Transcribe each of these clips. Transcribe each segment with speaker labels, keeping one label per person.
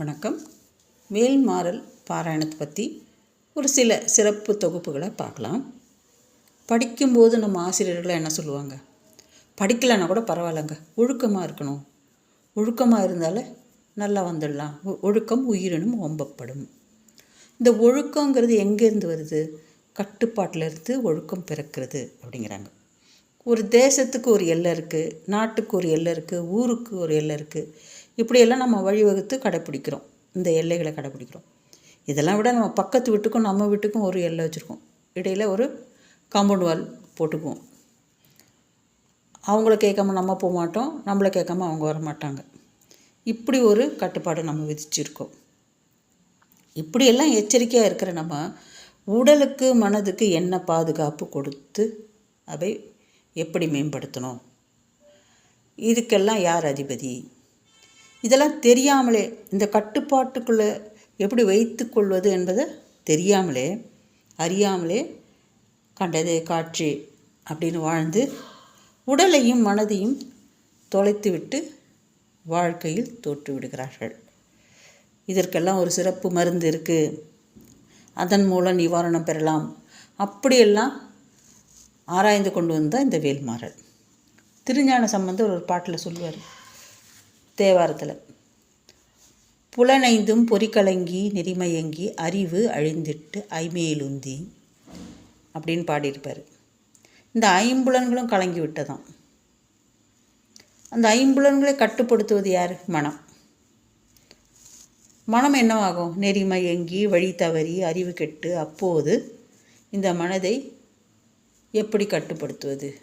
Speaker 1: வணக்கம். வேல்மாறல் பாராயணத்தை பற்றி ஒரு சில சிறப்பு தொகுப்புகளை பார்க்கலாம். படிக்கும்போது நம்ம ஆசிரியர்களை என்ன சொல்லுவாங்க? படிக்கலைன்னா கூட பரவாயில்லங்க ஒழுக்கமாக இருக்கணும். ஒழுக்கமாக இருந்தாலே நல்லா வந்துடலாம். ஒழுக்கம் உயிரினும் ஓம்பப்படும். இந்த ஒழுக்கங்கிறது எங்கேருந்து வருது? கட்டுப்பாட்டில் இருந்து ஒழுக்கம் பிறக்கிறது அப்படிங்கிறாங்க. ஒரு தேசத்துக்கு ஒரு எல்லை இருக்குது நாட்டுக்கு ஒரு எல்லை இருக்குது ஊருக்கு ஒரு எல்லை இருக்குது இப்படியெல்லாம் நம்ம வழிவகுத்து கடைப்பிடிக்கிறோம். இந்த எல்லைகளை கடைப்பிடிக்கிறோம். இதெல்லாம் விட நம்ம பக்கத்து வீட்டுக்கும் நம்ம வீட்டுக்கும் ஒரு எல்லை வச்சுருக்கோம். இடையில் ஒரு காம்பவுண்ட் வால் போட்டுக்குவோம். அவங்கள கேட்காம நம்ம போக மாட்டோம் நம்மளை கேட்காம அவங்க வர மாட்டாங்க. இப்படி ஒரு கட்டுப்பாடு நம்ம விதிச்சிருக்கோம். இப்படியெல்லாம் எச்சரிக்கையாக இருக்கிற நம்ம உடலுக்கு மனதுக்கு என்ன பாதுகாப்பு கொடுத்து அதை எப்படி மேம்படுத்தணும்? இதுக்கெல்லாம் யார் அதிபதி? இதெல்லாம் தெரியாமலே இந்த கட்டுப்பாட்டுக்குள்ளே எப்படி வைத்துக்கொள்வது என்பதை தெரியாமலே அறியாமலே கண்டதே காட்சி அப்படின்னு வாழ்ந்து உடலையும் மனதையும் தொலைத்துவிட்டு வாழ்க்கையில் தோற்று விடுகிறார்கள் இதற்கெல்லாம் ஒரு சிறப்பு மருந்து இருக்குது அதன் மூலம் நிவாரணம் பெறலாம். அப்படியெல்லாம் ஆராய்ந்து கொண்டு வந்தால் இந்த வேல்மாறல் திருஞான சம்பந்தர் ஒரு பாட்டில் சொல்லுவார் தேவாரத்தில். புலனைந்தும் பொறிக்கலங்கி நெறிமயங்கி அறிவு அழிந்திட்டு ஐமேலுந்தி அப்படின்னு பாடியிருப்பார். இந்த ஐம்புலன்களும் கலங்கி விட்டதாம். அந்த ஐம்புலன்களை கட்டுப்படுத்துவது யார்? மனம். மனம் என்னவாகும்? நெறிமயங்கி வழி தவறி அறிவு கெட்டு அப்போது இந்த மனதை எப்படி கட்டுப்படுத்துவது?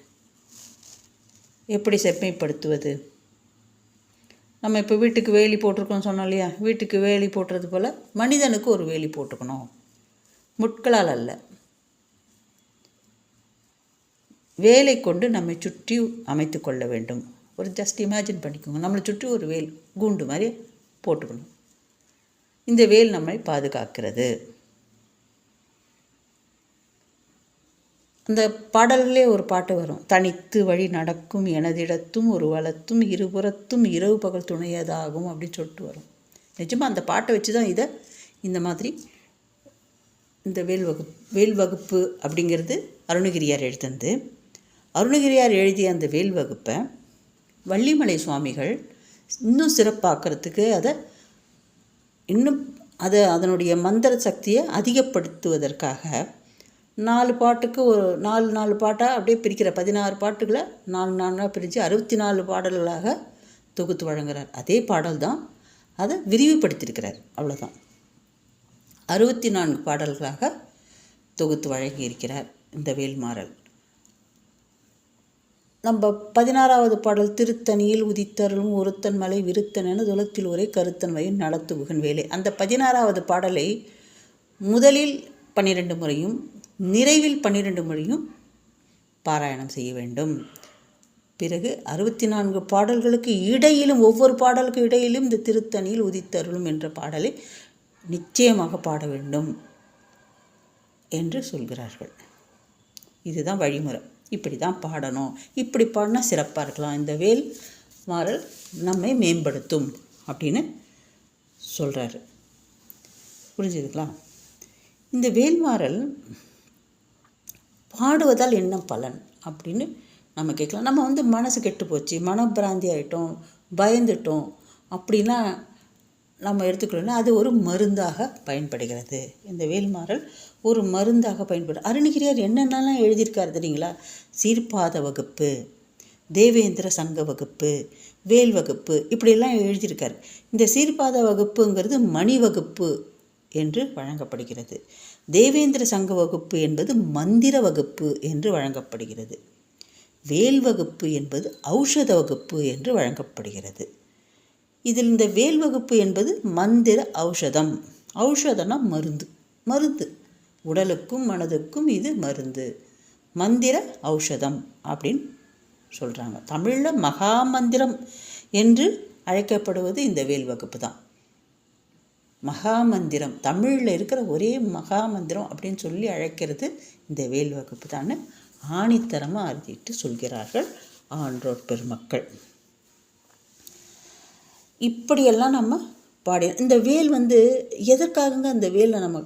Speaker 1: எப்படி செம்மைப்படுத்துவது? நம்ம இப்போ வீட்டுக்கு வேலி போட்டிருக்கோம் சொன்னோம் இல்லையா? வீட்டுக்கு வேலி போட்டுறது போல் மனிதனுக்கு ஒரு வேலி போட்டுக்கணும். முட்களால் அல்ல. வேலை கொண்டு நம்மை சுற்றி அமைத்து கொள்ள வேண்டும். ஒரு ஜஸ்ட் இமேஜின் பண்ணிக்கோங்க. நம்மளை சுற்றி ஒரு வேல் கூண்டு மாதிரி போட்டுக்கணும். இந்த வேல் நம்மை பாதுகாக்கிறது. இந்த பாடல்களே ஒரு பாட்டு வரும். தனித்து வழி நடக்கும் எனதிடத்தும் ஒரு வளத்தும் இருபுறத்தும் இரவு பகல் துணையதாகும் அப்படின்னு சொல்லிட்டு வரும். நிஜமாக அந்த பாட்டை வச்சு தான் இதை இந்த மாதிரி இந்த வேல் வகுப்பு வேல் வகுப்பு அப்படிங்கிறது அருணகிரியார் எழுதுனது. அருணகிரியார் எழுதிய அந்த வேல் வகுப்பை வள்ளிமலை சுவாமிகள் இன்னும் சிறப்பாக்கிறதுக்கு அதை இன்னும் அதை அதனுடைய மந்திர சக்தியை அதிகப்படுத்துவதற்காக நாலு பாட்டுக்கு ஒரு நாலு நாலு பாட்டாக அப்படியே பிரிக்கிற பதினாறு பாட்டுகளை நாலு நாலாக பிரித்து அறுபத்தி நாலு பாடல்களாக தொகுத்து வழங்குறார். அதே பாடல் தான் அதை விரிவுபடுத்தியிருக்கிறார். அவ்வளோதான் அறுபத்தி நான்கு பாடல்களாக தொகுத்து வழங்கியிருக்கிறார் இந்த வேல்மாறல் நம்ம பதினாறாவது பாடல் திருத்தணியில் உதித்தருளும் ஒருத்தன் மலை விருத்தன் என துலத்தில் ஒரே கருத்தன் வயும் நடத்துகுகன் வேலை. அந்த பதினாறாவது பாடலை முதலில் பன்னிரெண்டு முறையும் நிறைவில் பன்னிரெண்டு முறையும் பாராயணம் செய்ய வேண்டும். பிறகு அறுபத்தி நான்கு பாடல்களுக்கு இடையிலும் ஒவ்வொரு பாடலுக்கு இடையிலும் இந்த திருத்தணியில் உதித்தருளும் என்ற பாடலை நிச்சயமாக பாட வேண்டும் என்று சொல்கிறார்கள். இதுதான் வழிமுறை. இப்படி தான் பாடணும். இப்படி பாடினா சிறப்பாக இருக்கலாம். இந்த வேல் மாறல் நம்மை மேம்படுத்தும் அப்படின்னு சொல்கிறாரு புரிஞ்சுதுங்களா? இந்த வேல்மாறல் பாடுவதால் என்ன பலன் அப்படின்னு நம்ம கேட்கலாம். நம்ம வந்து மனசு கெட்டு போச்சு மனப்பிராந்தி ஆகிட்டோம் பயந்துட்டோம் அப்படிலாம் நம்ம எடுத்துக்கிறோம்னா அது ஒரு மருந்தாக பயன்படுகிறது. இந்த வேல்மாறல் ஒரு மருந்தாக பயன்படும் அருணகிரியார் என்னென்னலாம் எழுதியிருக்காரு தெரியுங்களா? சீர்பாத வகுப்பு தேவேந்திர சங்க வகுப்பு வேல் வகுப்பு இப்படியெல்லாம் எழுதியிருக்கார். இந்த சீர்பாத வகுப்புங்கிறது மணி வகுப்பு என்று வழங்கப்படுகிறது. தேவேந்திர சங்க வகுப்பு என்பது மந்திர வகுப்பு என்று வழங்கப்படுகிறது. வேல் வகுப்பு என்பது ஔஷத வகுப்பு என்று வழங்கப்படுகிறது. இதில் இந்த வேல் வகுப்பு என்பது மந்திர ஔஷதம். ஔஷதம்னா மருந்து. மருந்து. உடலுக்கும் மனதுக்கும் இது மருந்து. மந்திர ஔஷதம் அப்படின்னு சொல்கிறாங்க தமிழில் மகாமந்திரம் என்று அழைக்கப்படுவது இந்த வேல் வகுப்பு தான். மகாமந்திரம். தமிழில் இருக்கிற ஒரே மகாமந்திரம் அப்படின்னு சொல்லி அழைக்கிறது இந்த வேல் வகுப்பு தான் ஆணித்தரமாக அறுதிட்டு சொல்கிறார்கள் ஆன்றோர் பெருமக்கள். இப்படியெல்லாம் நம்ம பாடி இந்த வேல் வந்து எதற்காகங்க அந்த வேலை நம்ம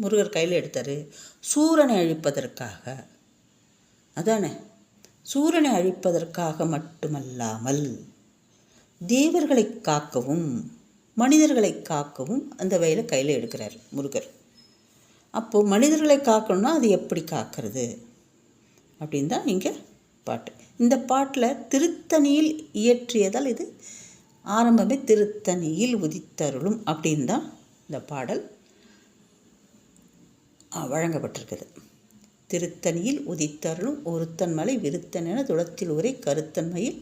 Speaker 1: முருகர் கையில் எடுத்தார்? சூரனை அழிப்பதற்காக. அதானே? சூரனை அழிப்பதற்காக மட்டுமல்லாமல் தேவர்களை காக்கவும். மனிதர்களை காக்கவும் அந்த வயலை கையில் எடுக்கிறார் முருகர். அப்போது மனிதர்களை காக்கணும்னா அது எப்படி காக்கிறது? அப்படின்னு தான் இங்கே பாட்டு. இந்த பாட்டில் திருத்தணியில் இயற்றியதால் இது ஆரம்பமே திருத்தணியில் உதித்தருளும் அப்படின்னு தான் இந்த பாடல் வழங்கப்பட்டிருக்குது. திருத்தணியில் உதித்தருளும் ஒருத்தன் மலை விருத்தன் என துளத்தில் உரை கருத்தன்மையில்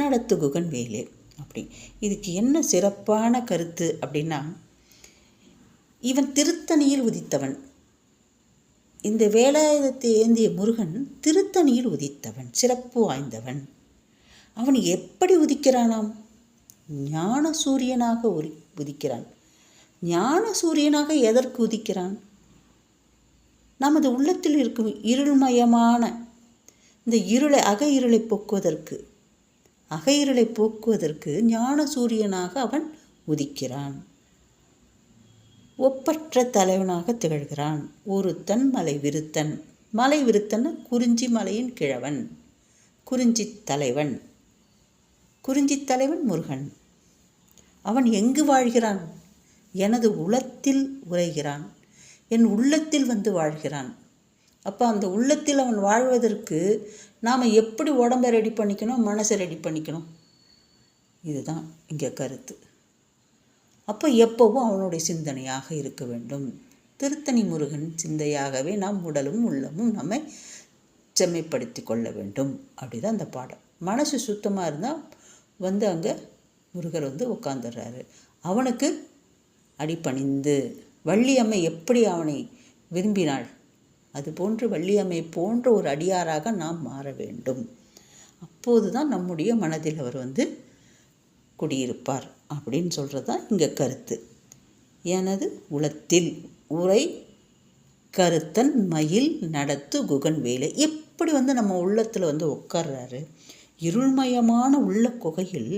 Speaker 1: நடத்துகுகன் வேலே. அப்படி. இதுக்கு என்ன சிறப்பான கருத்து அப்படின்னா இவன் திருத்தணியில் உதித்தவன். இந்த வேலாயுதத்தை ஏந்திய முருகன் திருத்தணியில் உதித்தவன் சிறப்பு வாய்ந்தவன். அவன் எப்படி உதிக்கிறானாம்? ஞான சூரியனாக உரி உதிக்கிறான். ஞான சூரியனாக எதற்கு உதிக்கிறான்? நமது உள்ளத்தில் இருக்கும் இருள்மயமான இந்த இருளை அக இருளை போக்குவதற்கு. அக போக்குவதற்கு ஞான சூரியனாக அவன் உதிக்கிறான். ஒப்பற்ற தலைவனாக திகழ்கிறான். ஒருத்தன் மலை விருத்தன். மலை விருத்தன் குறிஞ்சி மலையின் கிழவன். குறிஞ்சி தலைவன். குறிஞ்சி தலைவன் முருகன். அவன் எங்கு வாழ்கிறான்? எனது உளத்தில் உரைகிறான் என் உள்ளத்தில் வந்து வாழ்கிறான். அப்போ அந்த உள்ளத்தில் அவன் வாழ்வதற்கு நாம் எப்படி உடம்பை ரெடி பண்ணிக்கணும் மனசை ரெடி பண்ணிக்கணும்? இதுதான் இங்கே கருத்து. அப்போ எப்போவும் அவனுடைய சிந்தனையாக இருக்க வேண்டும். திருத்தணி முருகன் சிந்தையாகவே நாம் உடலும் உள்ளமும் நம்மை செம்மைப்படுத்தி கொள்ள வேண்டும். அப்படிதான் அந்த பாடம் மனசு சுத்தமாக இருந்தால் வந்து அங்கே முருகர் வந்து உட்காந்துடுறாரு அவனுக்கு அடிபணிந்து வள்ளியம்மை எப்படி அவனை விரும்பினாள்? அதுபோன்று வள்ளியம்மை போன்ற ஒரு அடியாராக நாம் மாற வேண்டும். அப்போது தான் நம்முடைய மனதில் அவர் வந்து குடியிருப்பார் அப்படின்னு சொல்கிறது தான் இங்கே கருத்து. எனது உளத்தில் உரை கருத்தன் மயில் நடத்து குகன் வேலை. எப்படி வந்து நம்ம உள்ளத்தில் வந்து உட்கார்றாரு இருள்மயமான உள்ள குகையில்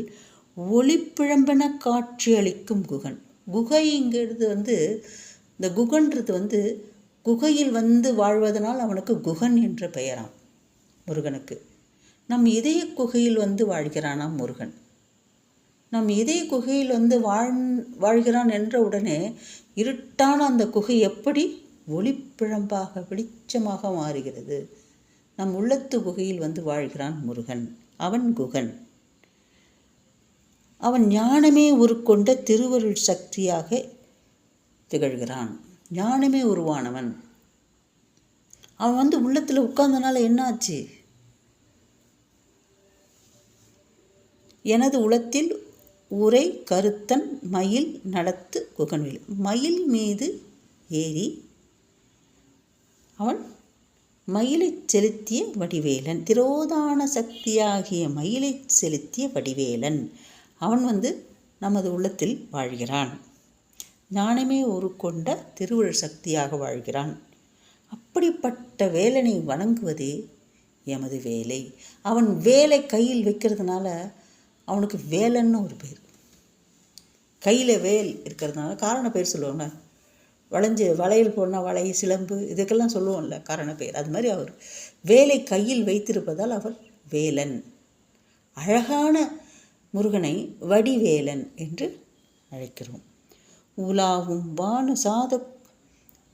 Speaker 1: ஒளிப்பிழம்பென காட்சி அளிக்கும் குகன். குகைங்கிறது வந்து இந்த குகன்றது வந்து குகையில் வந்து வாழ்வதனால் அவனுக்கு குகன் என்ற பெயராம் முருகனுக்கு. நம் இதய குகையில் வந்து வாழ்கிறானாம் முருகன். நம் இதய குகையில் வந்து வாழ் வாழ்கிறான் என்ற உடனே இருட்டான அந்த குகை எப்படி? ஒளிப்பிழம்பாக வெளிச்சமாக மாறுகிறது. நம் உள்ளத்து குகையில் வந்து வாழ்கிறான் முருகன். அவன் குகன். அவன் ஞானமே உருக்கொண்ட திருவருள் சக்தியாக திகழ்கிறான். ஞானமே உருவானவன். அவன் வந்து உள்ளத்தில் உட்கார்ந்தனால என்ன ஆச்சு எனது உளத்தில் உரை கருத்தன் மயில் நடத்து குகன்வேல் மயில் மீது ஏறி அவன் மயிலை செலுத்திய வடிவேலன். திரோதான சக்தியாகிய மயிலை செலுத்திய வடிவேலன். அவன் வந்து நமது உள்ளத்தில் வாழ்கிறான். ஞானமே உருக்கொண்ட திருவுள் சக்தியாக வாழ்கிறான். அப்படிப்பட்ட வேலனை வணங்குவதே எமது வேலை. அவன் வேலை கையில் வைக்கிறதுனால அவனுக்கு வேலன்னு ஒரு பேர். கையில் வேல் இருக்கிறதுனால காரண பேர் சொல்லுவாங்க. வளைஞ்சு வளையல் போனால் வளை சிலம்பு இதுக்கெல்லாம் சொல்லுவோம்ல காரண பேர். அது மாதிரி அவர் வேலை கையில் வைத்திருப்பதால் அவர் வேலன். அழகான முருகனை வடிவேலன் என்று அழைக்கிறோம். உலாவும் வான சாத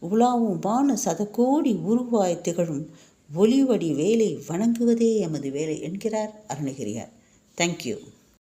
Speaker 1: உலாவும் வான சதக்கோடி உருவாய் திகழும் ஒளிவடி வேலை வணங்குவதே எமது வேலை என்கிறார் அருணகிரியார். தேங்க்யூ